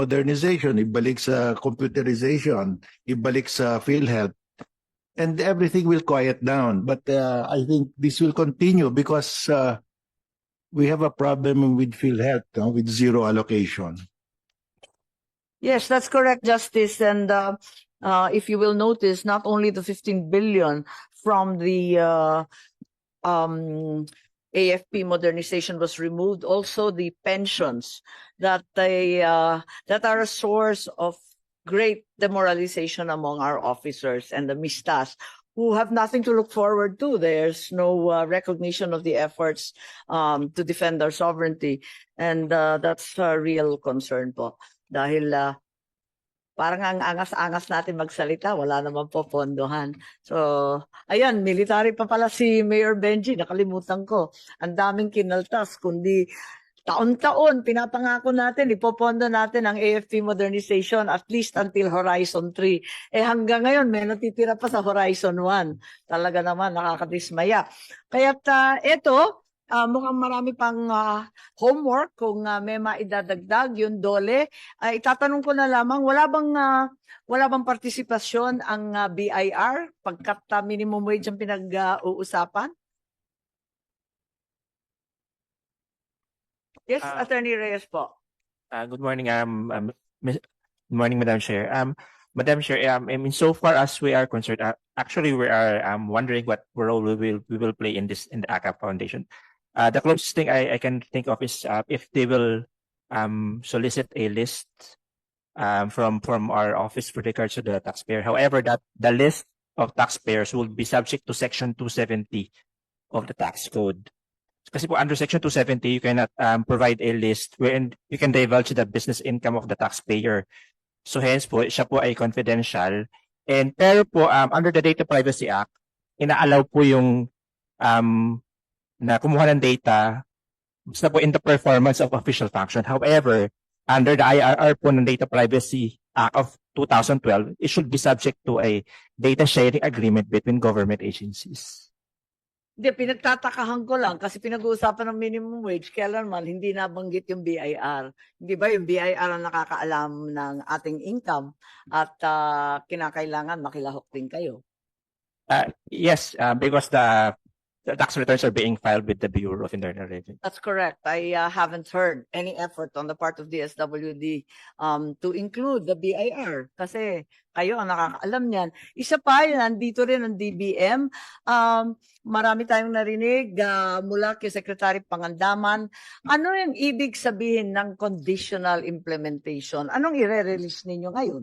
modernization, ibalik sa computerization, ibalik sa PhilHealth, and everything will quiet down. But uh, I think this will continue because uh, we have a problem with PhilHealth, no, with zero allocation. Yes, that's correct, Justice. And uh, uh, if you will notice, not only the 15 billion from the uh, um, AFP modernization was removed, also the pensions that they uh, that are a source of great demoralization among our officers and the mistas who have nothing to look forward to. There's no uh, recognition of the efforts um, to defend our sovereignty, and uh, that's a real concern po. Dahil uh, parang ang angas-angas natin magsalita, wala naman po pondohan. So, ayan, military pa pala si Mayor Benji, nakalimutan ko. Ang daming kinaltas, kundi taon-taon, pinapangako natin, ipopondo natin ang AFP modernization at least until Horizon 3. Eh hanggang ngayon, may natitira pa sa Horizon 1. Talaga naman, nakakadismaya. Kaya uh, ito, ah, mukhang marami pang ah, homework kung ah, may maidadagdag yung dole. Ay itatanong ko na lamang, wala bang ah, wala bang partisipasyon ang ah, BIR pagkat ah, minimum wage ang pinag-uusapan? Yes, Ah. Attorney Reyes po. Uh, good morning, um, um, good morning, Madam Chair. Um, Madam Chair, um, I mean, so far as we are concerned, uh, actually, we are um, wondering what role we will we will play in this in the ACAP Foundation. Uh, the closest thing I, I can think of is uh, if they will um, solicit a list um, from from our office with regards to the taxpayer. However, that the list of taxpayers will be subject to Section 270 of the tax code. Po under section 270, you cannot um, provide a list wherein you can divulge the business income of the taxpayer. So hence po, siya po ay confidential. And pero po, um, under the Data Privacy Act, inaalaw po yung um, na kumuha ng data basta po in the performance of official function. However, under the IRR po ng Data Privacy Act of 2012, it should be subject to a data sharing agreement between government agencies. Hindi, pinagtatakahan ko lang kasi pinag-uusapan ng minimum wage, kailanman hindi nabanggit yung BIR. Hindi ba yung BIR ang nakakaalam ng ating income at ah, kinakailangan makilahok din kayo? Uh, yes, uh, because the, the tax returns are being filed with the Bureau of Internal Revenue. That's correct. I uh, haven't heard any effort on the part of the SWD um, to include the BIR kasi kayo ang nakakaalam niyan. Isa pa, nandito rin ang DBM. Um, marami tayong narinig uh, mula kay Secretary Pangandaman. Ano yung ibig sabihin ng conditional implementation? Anong ire-release ninyo ngayon?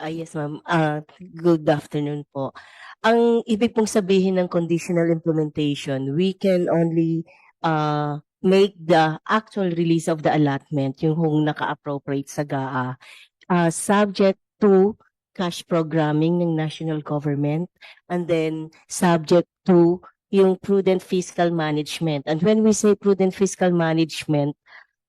Ah, yes, ma'am. Ah, good afternoon po. Ang ibig pong sabihin ng conditional implementation, we can only uh, make the actual release of the allotment, yung kung naka-appropriate sa GAA, uh, subject to cash programming ng national government and then subject to yung prudent fiscal management. And when we say prudent fiscal management,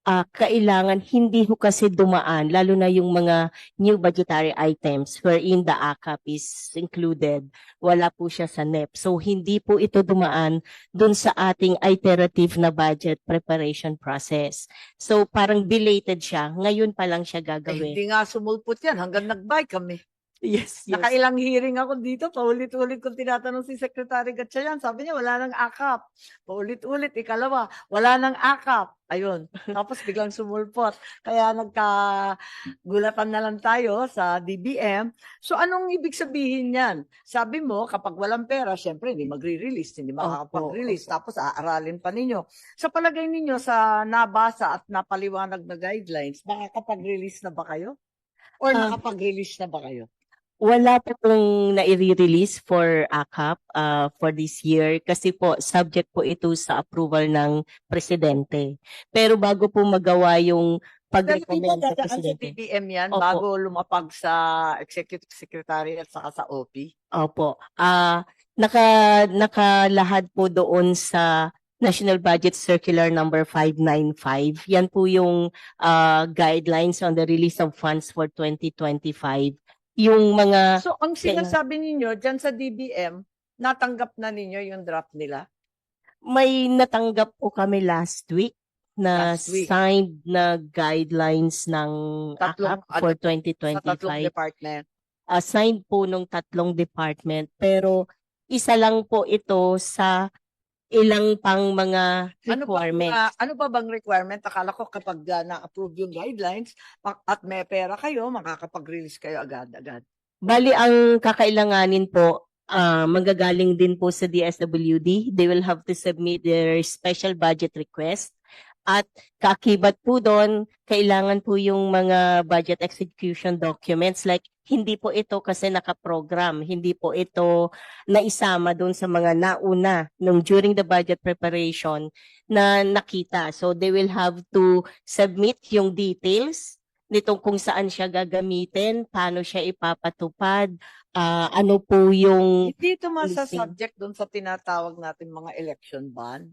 ah kailangan hindi ho kasi dumaan, lalo na yung mga new budgetary items wherein the ACAP is included. Wala po siya sa NEP. So, hindi po ito dumaan dun sa ating iterative na budget preparation process. So, parang belated siya. Ngayon pa lang siya Eh, gagawin. hindi nga sumulpot yan hanggang nag-buy kami. Yes, yes. Nakailang hearing ako dito, paulit-ulit kong tinatanong si Secretary Gatchalian. Sabi niya, wala nang akap. Paulit-ulit, ikalawa, wala nang akap. Ayun. Tapos biglang sumulpot. Kaya nagkagulatan na lang tayo sa DBM. So anong ibig sabihin yan? Sabi mo, kapag walang pera, syempre hindi magre-release, hindi makakapag-release. Tapos aaralin pa ninyo. Sa palagay ninyo, sa nabasa at napaliwanag na guidelines, makakapag-release na ba kayo? Or Ah. nakapag-release na ba kayo? Wala po pong nai-release for ACAP uh, for this year kasi po subject po ito sa approval ng presidente. Pero bago po magawa yung pag-recommend sa dadaan sa presidente. BBM yan Opo. bago lumapag sa Executive Secretary at saka sa OP? Opo. Ah, naka nakalahad po doon sa National Budget Circular number 595. Yan po yung ah, guidelines on the release of funds for 2025. Yung mga So ang sinasabi ninyo dyan sa DBM, natanggap na ninyo yung draft nila? may natanggap po kami last week na Last week. signed na guidelines ng Tatlong- AKAP for Sa tatlong 2025. department. Assigned po nung tatlong department pero isa lang po ito sa ilang pang mga Ano ba, requirements. ah, ano ba bang requirement? Akala ko kapag ah, na-approve yung guidelines pa- at may pera kayo, makakapag-release kayo agad-agad. Bali, ang kakailanganin po, ah, manggagaling din po sa DSWD. They will have to submit their special budget request. At kakibat po doon, kailangan po yung mga budget execution documents like hindi po ito kasi nakaprogram, hindi po ito naisama doon sa mga nauna nung during the budget preparation na nakita. So they will have to submit yung details nitong kung saan siya gagamitin, paano siya ipapatupad, ah, ano po yung Hindi ito listing. subject doon sa tinatawag natin mga election ban.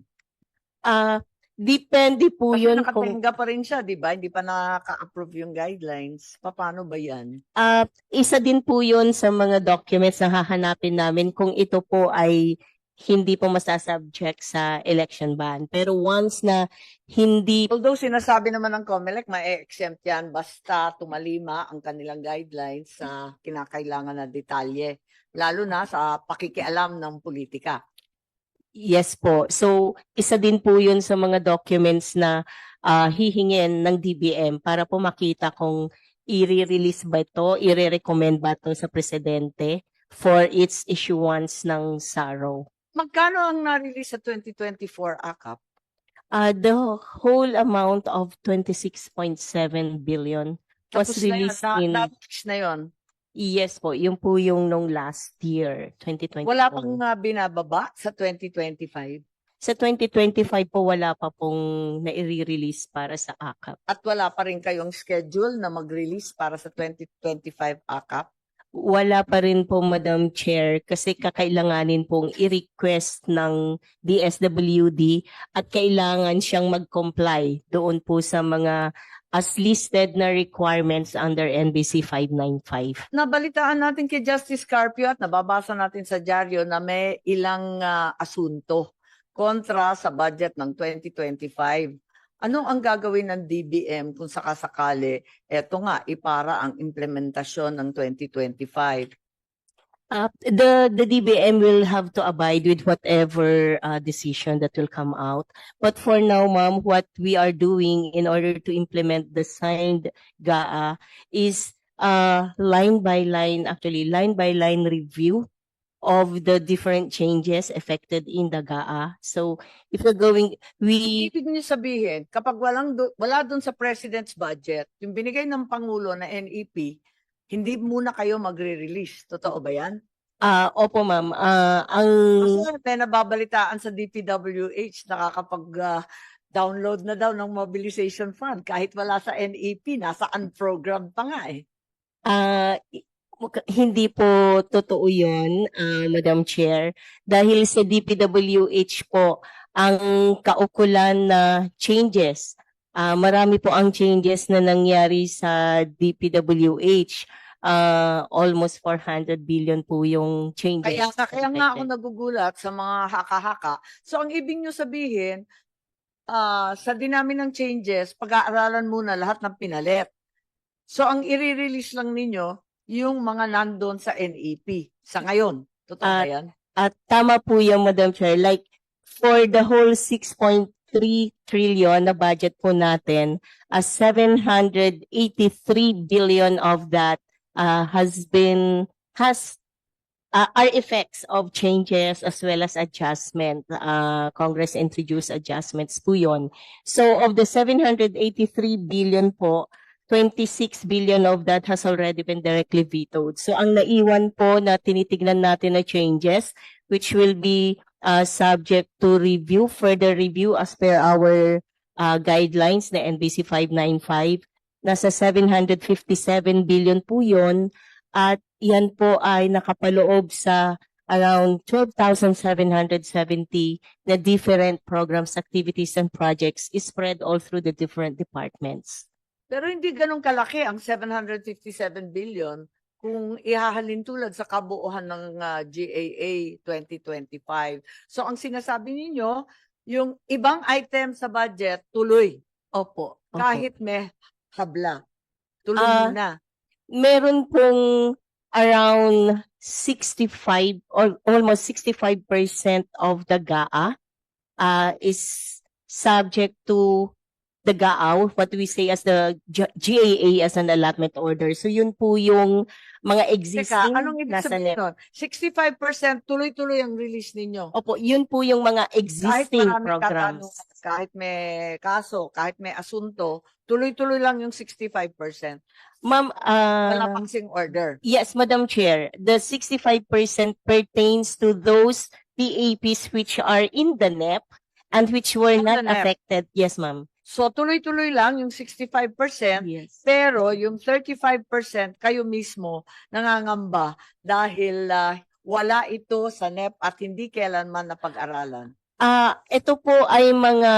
ah depende po Kasi yun kung nakatenga pa rin siya, di ba? Hindi pa nakaka-approve yung guidelines. Paano ba yan? ah isa din po yun sa mga documents na hahanapin namin kung ito po ay hindi po masasubject sa election ban. Pero once na hindi Although sinasabi naman ng COMELEC, ma-exempt yan basta tumalima ang kanilang guidelines sa kinakailangan na detalye. Lalo na sa pakikialam ng politika. Yes po. So, isa din po yun sa mga documents na ah, hihingin ng DBM para po makita kung i-release ba ito, i-recommend ba ito sa presidente for its issuance ng SARO. Magkano ang na-release sa 2024 AKAP? Uh, the whole amount of 26.7 billion was Tapos na yun, released na, in, na-fix na yun. Yes po, yung po yung nung last year, 2024. Wala pang uh, binababa sa 2025 Sa 2025 po, wala pa pong nai-release para sa AKAP. at wala pa rin kayong schedule na mag-release para sa 2025 AKAP. Wala pa rin po, Madam Chair, kasi kakailanganin pong i-request ng DSWD at kailangan siyang mag-comply doon po sa mga as listed na requirements under NBC 595. Nabalitaan natin kay Justice Carpio at nababasa natin sa dyaryo na may ilang ah, asunto kontra sa budget ng 2025. Ano ang gagawin ng DBM kung sakasakali eto nga ipara ang implementasyon ng 2025? Uh, the the DBM will have to abide with whatever uh, decision that will come out. But for now, ma'am, what we are doing in order to implement the signed GAA is uh, line by line, actually line by line review of the different changes affected in the GAA. So if we're going, we Ibig niyo sabihin, kapag walang do- wala doon sa President's budget, yung binigay ng Pangulo na NEP, hindi muna kayo magre-release. Totoo ba yan? uh, opo ma'am, uh, ang Kasi may nababalitaan sa DPWH, nakakapag ah, download na daw ng mobilization fund kahit wala sa NEP, nasa unprogrammed pa nga eh. Ah, i- hindi po totoo 'yun, ah, Madam Chair, dahil sa DPWH po ang kaukulan na changes. Ah, marami po ang changes na nangyari sa DPWH. Ah, almost 400 billion po yung changes. Kaya, nga- kaya nga ako nagugulat sa mga haka-haka. So ang ibig nyo sabihin, ah, sa dinami ng changes, pag-aaralan muna lahat ng pinalit. So ang i-release lang ninyo, yung mga nandun sa NEP sa ngayon. Totoo ba Ah, yan? At tama po yung Madam Chair, like for the whole 6.3 trillion na budget po natin, a 783 billion of that uh, has been has uh, are effects of changes as well as adjustment. Uh, Congress introduced adjustments po yun. So of the 783 billion po, 26 billion of that has already been directly vetoed. So ang naiwan po na tinitignan natin na changes, which will be uh, subject to review, further review as per our uh, guidelines na NBC 595, nasa 757 billion po yun. At yan po ay nakapaloob sa around 12,770 na different programs, activities, and projects is spread all through the different departments. Pero hindi ganun kalaki ang 757 billion kung ihahalin tulad sa kabuuan ng ah, GAA 2025. So ang sinasabi ninyo, yung ibang item sa budget, tuloy. Opo. opo. Kahit may habla. Tuloy Ah, na. meron pong around 65 or almost 65% of the GAA uh, is subject to the GAA, what we say as the GAA as an allotment order. So yun po yung mga Teka, existing anong ibig nasa sabihin nun? 65% tuloy-tuloy ang release ninyo. Opo, yun po yung mga existing maraming programs. katanungan, kahit may kaso, kahit may asunto, tuloy-tuloy lang yung 65%. Ma'am, Wala uh, pang sing order. Yes, Madam Chair. The 65% pertains to those PAPs which are in the NEP and which were not NEP. affected. Yes, ma'am. So tuloy-tuloy lang yung 65%, Yes. pero yung 35% kayo mismo nangangamba dahil ah, wala ito sa NEP at hindi kailanman napag-aralan. Ah, ito po ay mga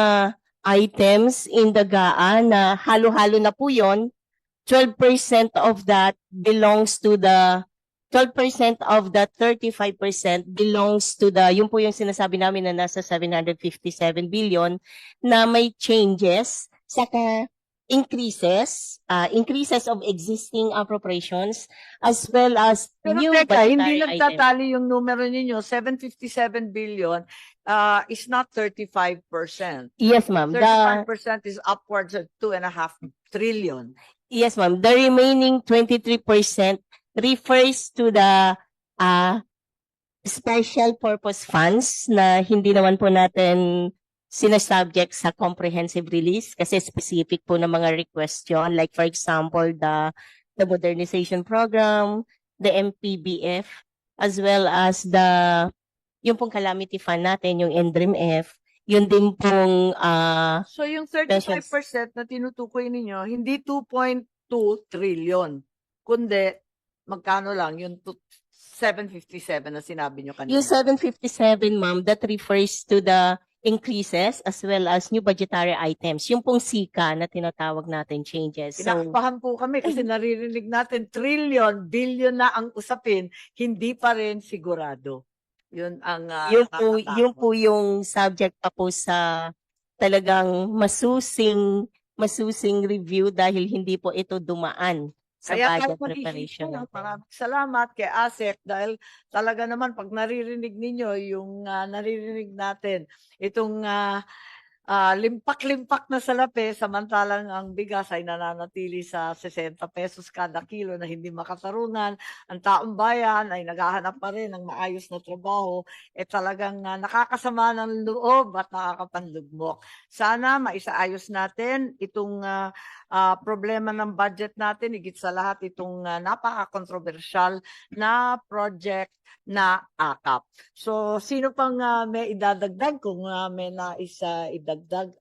items in the GAA na halo-halo na po 'yon. 12% of that belongs to the 12% of that 35% belongs to the, yun po yung sinasabi namin na nasa 757 billion na may changes, saka increases, uh, increases of existing appropriations as well as Pero new teka, hindi nagtatali yung numero ninyo, 757 billion ah, is not 35%. Yes, ma'am. The, 35% is upwards of two and a half trillion. Yes, ma'am. The remaining 23% refers to the uh, special purpose funds na hindi naman po natin sinasubject sa comprehensive release kasi specific po ng mga request yun. Like for example, the, the modernization program, the MPBF, as well as the, yung pong calamity fund natin, yung NDRIM-F, yun din pong uh, So yung 35% na tinutukoy ninyo, hindi 2.2 trillion, kundi magkano lang yung tu- 757 na sinabi nyo kanina. Yung 757, ma'am, that refers to the increases as well as new budgetary items. Yung pong sika na tinatawag natin changes. So, Kinakabahan po kami kasi naririnig natin trillion, billion na ang usapin, hindi pa rin sigurado. Yun ang ah, yun po, nakakatakot. yun po yung subject pa po sa talagang masusing masusing review dahil hindi po ito dumaan sa Kaya budget preparation natin. Maraming salamat kay ASEC dahil talaga naman pag naririnig ninyo yung ah, naririnig natin itong ah, ah, limpak-limpak na salapi samantalang ang bigas ay nananatili sa 60 pesos kada kilo na hindi makatarungan. Ang taong bayan ay naghahanap pa rin ng maayos na trabaho. Eh talagang ah, nakakasama ng loob at nakakapanlugmok. Sana maisaayos natin itong ah, ah, problema ng budget natin, higit sa lahat itong ah, napaka-controversial na project na AKAP. So, sino pang ah, may idadagdag kung ah, may nais ah, idagdag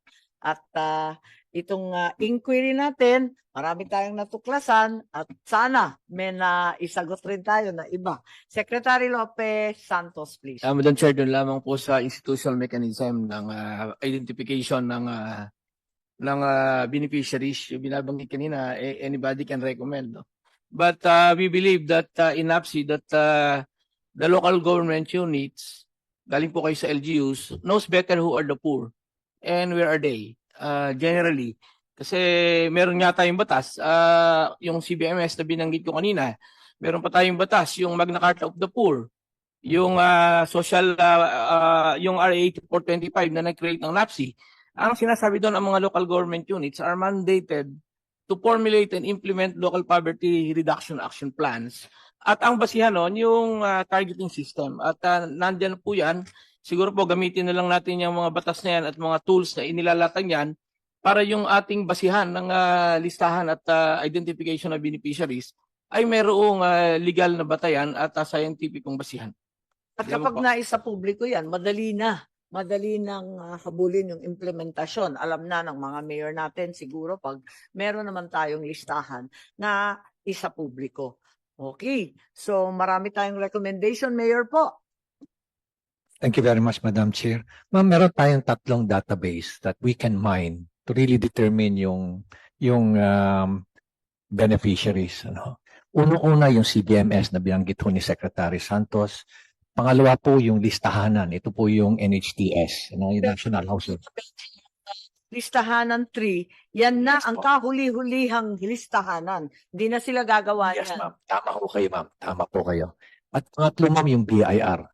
at ah, itong ah, inquiry natin, marami tayong natuklasan at sana may na isagot rin tayo na iba. Secretary Lopez Santos, please. Ah, Madam Chair, doon lamang po sa institutional mechanism ng ah, identification ng ah, ng ah, beneficiaries, yung binabanggit kanina, eh, anybody can recommend. No? But ah, we believe that ah, in APSI, that ah, the local government units, galing po kayo sa LGUs, knows better who are the poor and where are they, ah, generally. Kasi meron nga tayong batas, ah, yung CBMS na binanggit ko kanina, meron pa tayong batas, yung Magna Carta of the Poor, yung ah, social ah, ah, yung RA 8425 na nag-create ng NAPSI. Ang sinasabi doon ang mga local government units are mandated to formulate and implement local poverty reduction action plans. At ang basihan noon yung ah, targeting system. At uh, nandyan po yan. Siguro po gamitin na lang natin yung mga batas na yan at mga tools na inilalatan yan para yung ating basihan ng ah, listahan at ah, identification of beneficiaries ay mayroong ah, legal na batayan at uh, scientificong basihan. At mo kapag naisa publiko yan, madali na. Madali nang ah, habulin yung implementasyon. Alam na ng mga mayor natin siguro pag meron naman tayong listahan na isa publiko. Okay. So marami tayong recommendation, Mayor po. Thank you very much, Madam Chair. Ma'am, meron tayong tatlong database that we can mine to really determine yung yung um, beneficiaries. Ano. Unang-una yung CDMS na binanggit ho ni Secretary Santos. Pangalawa po yung listahanan. Ito po yung NHTS, ano, yung National Housing. Listahanan 3, yan na Yes ang kahuli-hulihang listahanan. Hindi na sila gagawa Yes, yan. ma'am. Tama po kayo, ma'am. Tama po kayo. At pangatlo, ma'am, yung BIR.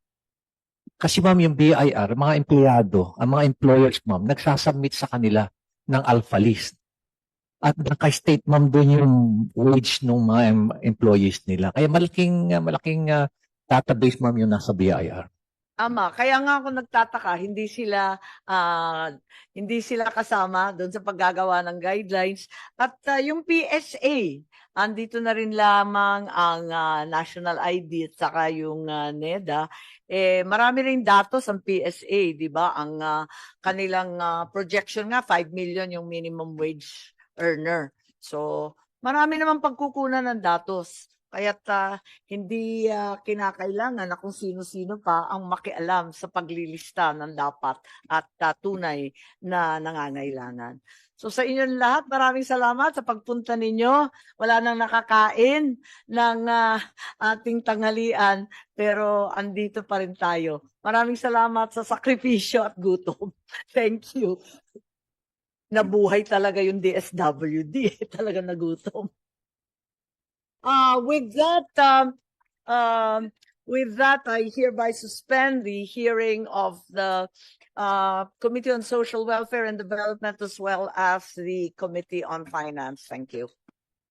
Kasi, ma'am, yung BIR, mga empleyado, ang mga employers, ma'am, nagsasubmit sa kanila ng alpha list. At naka-state, ma'am, doon yung wage ng mga em- employees nila. Kaya malaking, uh, malaking uh, database, ma'am, yung nasa BIR. Ama, kaya nga ako nagtataka, hindi sila ah, hindi sila kasama doon sa paggagawa ng guidelines at ah, yung PSA, andito na rin lamang ang ah, national ID at saka yung ah, NEDA. Eh marami ring datos ang PSA, 'di ba? Ang ah, kanilang ah, projection nga 5 million yung minimum wage earner. So, marami naman pagkukunan ng datos. Kaya't ah, hindi ah, kinakailangan na kung sino-sino pa ang makialam sa paglilista ng dapat at ah, tunay na nangangailangan. So sa inyong lahat, maraming salamat sa pagpunta ninyo. Wala nang nakakain ng ah, ating tanghalian, pero andito pa rin tayo. Maraming salamat sa sakripisyo at gutom. Thank you. Nabuhay talaga yung DSWD. talaga nagutom. Uh, with that, um, um, with that, I hereby suspend the hearing of the uh, Committee on Social Welfare and Development as well as the Committee on Finance. Thank you.